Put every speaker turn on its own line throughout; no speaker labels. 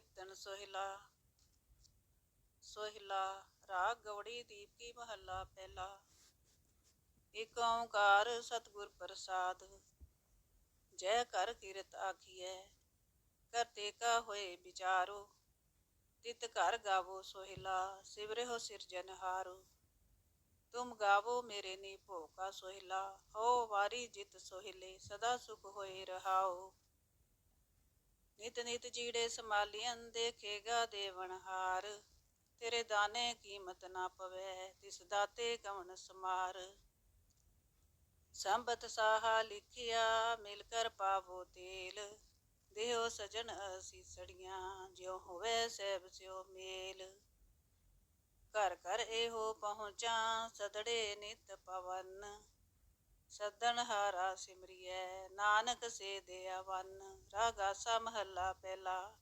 ਕੀਰਤਨ ਸੋਹਿਲਾ ਸੋਹਿਲਾ ਰਾਗ ਗੌੜੀ ਦੀਪ ਮਹੱਲਾ ਪਹਿਲਾ। ਏਕ ਓੰਕਾਰ ਸਤਿਗੁਰ ਪ੍ਰਸਾਦ, ਜੈ ਕਰ ਕੀਰਤ ਆਖੀਐ ਕਰਤੇ ਕਾ ਹੋਏ ਵਿਚਾਰੋ, ਤਿਤ ਘਰ ਗਾਵੋ ਸੋਹਿਲਾ ਸਿਵਰਿਓ ਸਿਰਜਨਹਾਰੋ ਤੁਮ ਗਾਵੋ ਮੇਰੇ ਨੀ ਭੋਕਾ ਸੋਹਿਲਾ, ਹੋ ਵਾਰੀ ਜਿਤ ਸੋਹਿਲੇ, ਸਦਾ ਸੁਖ ਹੋਏ ਰਹਾਓ। ਨਿਤ ਨਿਤ ਜੀੜੇ ਸਮਾਲੀਆਂ ਦੇਖੇਗਾ ਦੇਵਨਹਾਰ ਤੇਰੇ ਦਾਣੇ ਕੀਮਤ ਨਾ ਪਵੇ, ਤਿਸ ਦਾਤੇ ਕਵਣ ਸਮਾਰ। ਸੰਬਤ ਸਾਹਾ ਲਿਖਿਆ, ਮਿਲ ਕਰ ਪਾਵੋ ਤੇਲ। ਦੇਹੋ ਸਜਣ ਅਸੀਸੜੀਆਂ, ਜਿਉ ਹੋਵੇ ਸਹਿਬ ਸਿਓ ਮੇਲ। ਘਰ ਘਰ ਇਹੋ ਪਹੁੰਚਾਂ, ਸਦੜੇ ਨਿਤ ਪਵਨ। ਸਦਨ ਹਾਰਾ ਸਿਮਰਿਐ, ਨਾਨਕ ਸੇ ਦਿਆਵਨ ਰਾਗਾਸਾ ਮਹੱਲਾ ਪਹਿਲਾ।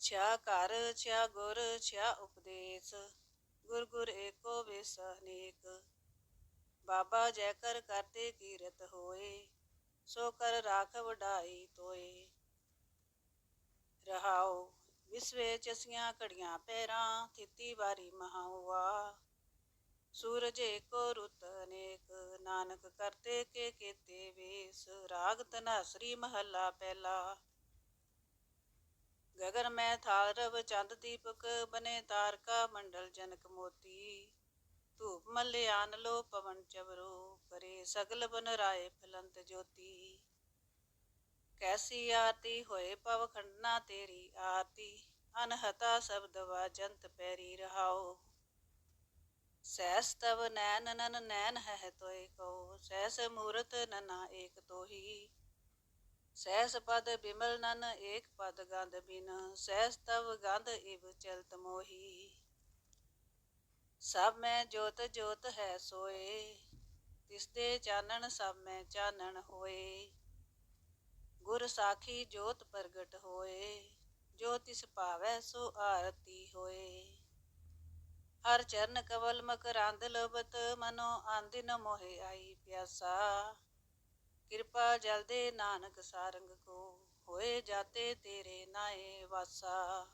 ਛਿਆ ਘਰ ਛਾ ਗੁਰ ਛਾ ਉਪਦੇਸ਼ ਗੁਰ ਗੁਰ ਏਕੋ ਵਿਸ ਬਾਬਾ ਜੈ ਕਰ ਕਰਤੇ ਕੀਰਤ ਹੋਏ, ਸੋ ਕਰ ਰਾਖ ਵਡਾਈ ਤੋਏ ਰਹਾਉ ਵਿਸਵੇ ਚਸੀਆਂ ਘੜੀਆਂ ਪੈਰਾਂ, ਥਿੱਤੀ ਵਾਰੀ ਮਹਾਵਾ ਸੂਰਜ ਏਕੋ ਰੁਤ ਅਨੇਕ, ਨਾਨਕ ਕਰਤੇ ਕੇ ਕੀਤੇ ਵੇਸ, ਰਾਗ ਤਨਾਸਰੀ ਮਹੱਲਾ ਪਹਿਲਾ। ਗਗਨ ਮੈਂ ਥਾਰਵ ਚੰਦ ਦੀਪਕ, ਬਨੇ ਤਾਰਕਾ ਮੰਡਲ ਜਨਕ ਮੋਤੀ। ਧੂਪ ਮਲਿਆਨ ਲੋ ਪਵਨ ਚਵਰੋ ਕਰੇ ਸਗਲ ਬਨ ਰਾਏ ਫਲੰਤ ਜੋਤੀ। ਕੈਸੀ ਆਰਤੀ ਹੋਏ ਪਵ ਖੰਡਨਾ ਤੇਰੀ ਆਰਤੀ, ਅਨਹਤਾ ਸ਼ਬਦ ਵਾਜੰਤ ਪੈਰੀ ਰਹਾਓ। ਸਹਿਸ ਤਵ ਨੈਨ ਨਨ ਨੈਨ ਹੈ ਤੋਇ ਕੋ ਸਹਿਸ ਮੂਰਤ ਨਨਾ ਏਕ ਤੋਹੀ। ਸਹਿਸ ਪਦ ਬਿਮਲ ਨਨ ਏਕ ਪਦ ਗੰਧ ਬਿਨ, ਸਹਿਸ ਤਵ ਗੰਧ ਇਵ ਚਲਤ ਮੋਹੀ। ਸਭ ਮੈਂ ਜੋਤ ਜੋਤ ਹੈ ਸੋਏ ਤਿਸ ਦੇ ਚਾਨਣ ਸਭ ਮੈਂ ਚਾਨਣ ਹੋਏ। ਗੁਰ ਸਾਖੀ ਜੋਤ ਪ੍ਰਗਟ ਹੋਏ, ਜੋ ਤਿਸ ਭਾਵੈ ਸੋ ਆਰਤੀ ਹੋਏ। ਹਰ ਚਰਨ ਕਵਲ ਮਕਰੰਦ ਲਬਤ, ਮਨੋ ਆਂਦਿਨ ਮੋਹਿ ਆਈ ਪਿਆਸਾ। ਕਿਰਪਾ ਜਲਦੇ ਨਾਨਕ ਸਾਰੰਗ ਕੋ, ਹੋਏ ਜਾਤੇ ਤੇਰੇ ਨਾਏ ਵਾਸਾ।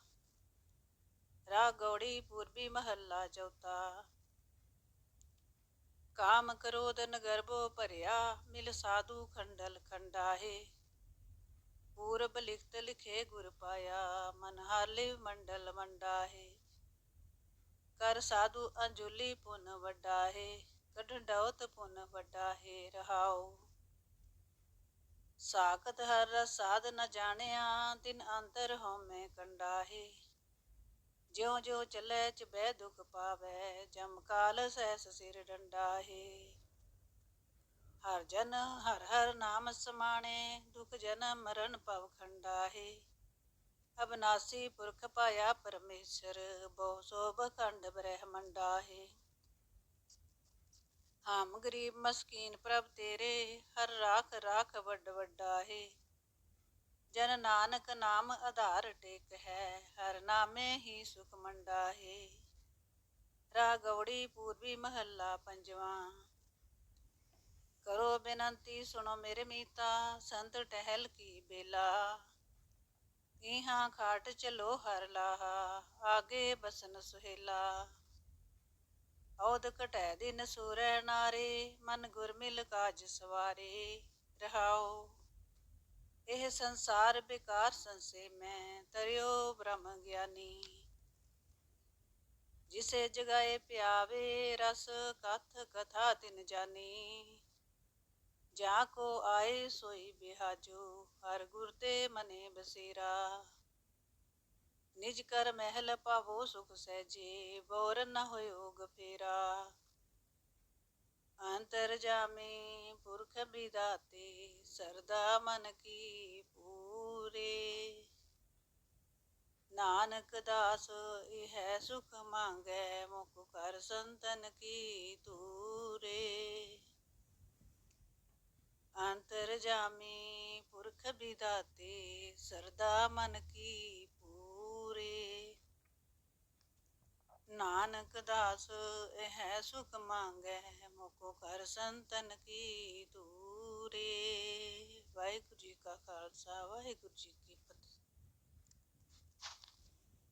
ਰਾਗ ਪੂਰਬੀ ਮਹੱਲਾ ਚੌਥਾ। ਕਾਮ ਕ੍ਰੋਧ ਨਗਰਬੋ ਭਰਿਆ, ਮਿਲ ਸਾਧੂ ਖੰਡਲ ਖੰਡਾਹੇ। ਪੂਰਬ ਲਿਖਤ ਲਿਖੇ ਗੁਰ ਪਾਇਆ, ਮਨ ਹਾਲੇ ਮੰਡਲ ਮੰਡਾਹੇ। ਕਰ ਸਾਧੂ ਅੰਜੁਲੀ ਪੁਨ ਵੱਡਾ ਹੈ ਕਢ ਡਉਤ ਪੁਨ ਵੱਡਾ ਹੈ, ਰਹਾਉ। ਸਾਖਤ ਹਰ ਸਾਧ ਨ ਜਾਣਿਆ, ਤਿਨ ਅੰਤਰ ਹਉਮੈ ਕੰਡਾ ਹੈ। ਜਿਉ ਜਿਉ ਚੱਲੇ ਚ ਬੈ ਦੁਖ ਪਾਵੇ, ਜਮ ਕਾਲ ਸਹਿਸ ਸਿਰ ਡੰਡਾ ਹਰ ਜਨ ਹਰ ਹਰ ਨਾਮ ਸਮਾਣੇ, ਦੁਖ ਜਨਮ ਮਰਨ ਭਵ ਖੰਡਾਹੇ ਅਬਨਾਸੀ ਪੁਰਖ ਪਾਇਆ ਪਰਮੇਸ਼ਰ, ਬਹੁ ਸੋਭ ਖੰਡ ਬ੍ਰਹਮੰਡਾ ਹੈ ਹਮ ਗਰੀਬ ਮਸਕੀਨ ਪ੍ਰਭ ਤੇਰੇ, ਹਰ ਰਾਖ ਰਾਖ ਵੱਡ ਵੱਡਾ ਹੈ ਜਨ ਨਾਨਕ ਨਾਮ ਆਧਾਰ ਟੇਕ ਹੈ, ਹਰ ਨਾਮੇ ਹੀ ਸੁਖ ਮੰਡਾ ਹੈ ਰਾਗਵੜੀ ਪੂਰਬੀ ਮਹੱਲਾ ਪੰਜਵਾਂ। ਕਰੋ ਬੇਨਤੀ ਸੁਣੋ ਮੇਰੇ ਮੀਤਾ, ਸੰਤ ਟਹਿਲ ਕੀ ਬੇਲਾ। ਇਹਾਂ ਖਾਟ ਚਲੋ ਹਰ ਲਾਹਾ, ਆਗੇ ਬਸਨ ਸੁਹੇਲਾ। ਔਦ ਘਟੈ ਦਿਨ ਸੂਰੈ ਨਾਰੇ, ਮਨ ਗੁਰ ਮਿਲ ਕਾਜ ਸਵਾਰੇ। ਰਹਾਓ ਇਹ ਸੰਸਾਰ ਬਿਕਾਰ ਸੰਸੇ ਮੈਂ, ਤਰਿਓ ਬ੍ਰਹਮ ਗਿਆਨੀ। ਜਿਸੇ ਜਗਾਏ ਪਿਆਵੇ, ਰਸ ਕਥ ਕਥਾ ਤਿਨ ਜਾਨੀ। ਜਾ ਕੋ ਆਏ ਸੋਈ ਬਿਹਾਜੋ, ਹਰ ਗੁਰ ਤੇ ਮਨੇ ਬਸੇਰਾ। ਨਿਜ ਕਰ ਮਹਿਲ ਪਾਵੋ ਸੁਖ ਸਹਿਜੇ, ਬੋਰ ਨ ਹੋਇਓ ਗਫੇਰਾ। ਅੰਤਰ ਜਾਮੇ ਪੁਰਖ ਬਿਦਾਤੇ, ਸਰਦਾ ਮਨ ਕੀ ਪੂਰੇ। ਨਾਨਕ ਦਾਸ, ਇਹ ਸੁਖ ਮੰਗੈ, ਮੁਖ ਕਰ ਸੰਤਨ ਕੀ ਤੂਰੇ ਅੰਤਰ ਪੁਰਖ ਬਿਦਾਤੇ ਸਰਦਾ ਮਨ ਕੀ ਪੂਰੇ। ਨਾਨਕ ਦਾਸ, ਇਹ ਸੁਖ ਮੰਗੈ, ਮੁਕੋ ਕਰ ਸੰਤਨ ਕੀ ਦੂਰੇ। ਵਾਹਿਗੁਰੂ ਜੀ ਕਾ ਖਾਲਸਾ, ਵਾਹਿਗੁਰੂ ਜੀ ਕੀ